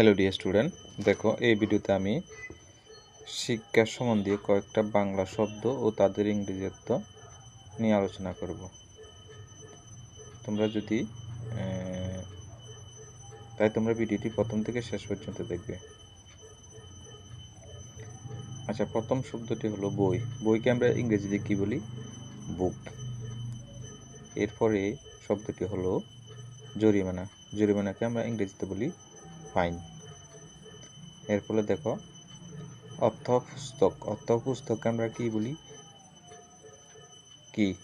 Hello dear student দেখো, এই ভিডিওতে আমি শিক্ষা সম্বন্ধে কয়েকটা বাংলা শব্দ ও তাদের ইংরেজিত্ব নিয়ে আলোচনা করব। তোমরা যদি তাই তোমরা ভিডিওটি প্রথম থেকে শেষ পর্যন্ত দেখবে। আচ্ছা প্রথম শব্দটি হলো বই। বইকে আমরা ইংরেজিতে কি বলি? বুক। এরপরে শব্দটি হলো জরিমানা। জরিমানাকে আমরা ইংরেজিতে বলি ফাইন এর ফলে দেখো অর্থ পুস্তক অর্থ পুস্তক আমরা কি বলি? কি?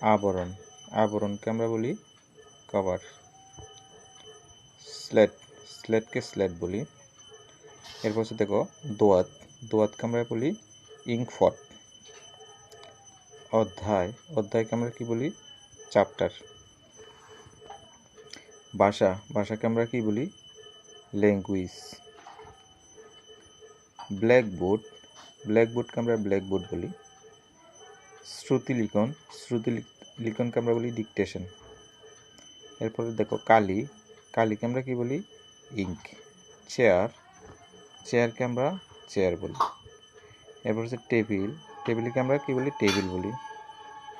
আবরণ। আবরণকে আমরা বলি কভার। স্লেট, স্লেটকে স্লেট বলি। এরপর হচ্ছে দেখো, দোয়াত। দোয়াতকে আমরা বলি ইঙ্কফট অধ্যায়। অধ্যায়কে আমরা কি বলি? চ্যাপ্টার। ভাষা, ভাষাকে আমরা কি বলি? ল্যাঙ্গুয়েজ ব্ল্যাকবোর্ড ব্ল্যাকবোর্ডকে আমরা ব্ল্যাকবোর্ড বলি। শ্রুতি লিখন, শ্রুতি লিখ- লিখনকে আমরা বলি ডিকটেশন এরপরে দেখো কালি, কালিকে আমরা কি বলি? ইঙ্ক চেয়ার চেয়ারকে আমরা চেয়ার বলি। এরপর হচ্ছে টেবিল টেবিলকে আমরা কি বলি? টেবিল বলি।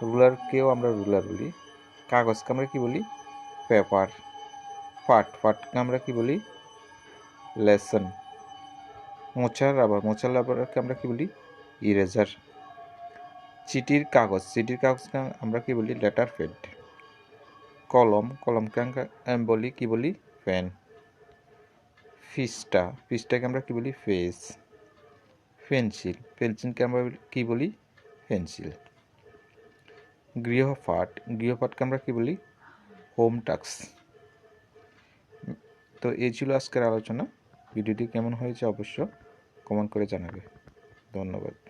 রুলারকেও আমরা রুলার বলি। কাগজকে আমরা কি বলি? পেপার পাট পাটকে আমরা কি বলি? লেসন। মোচার রাবার, মোচার রাবারকে আমরা কি বলি? ইরেজার। চিঠির কাগজ, চিঠির কাগজকে আমরা কি বলি? লেটার পেড কলম, কলমকে আমরা আমি বলি, কি বলি? পেন। ফিসটা, ফিসটাকে আমরা কি বলি? ফেস। পেন্সিল, পেন্সিলকে আমরা কি বলি? পেন্সিল। গৃহপাঠ, গৃহপাঠকে আমরা কি বলি? হোম টাক্স তো এই ছিল আজকের আলোচনা। ভিডিওটি কেমন হয়েছে অবশ্য কমেন্ট করে জানাবে। ধন্যবাদ।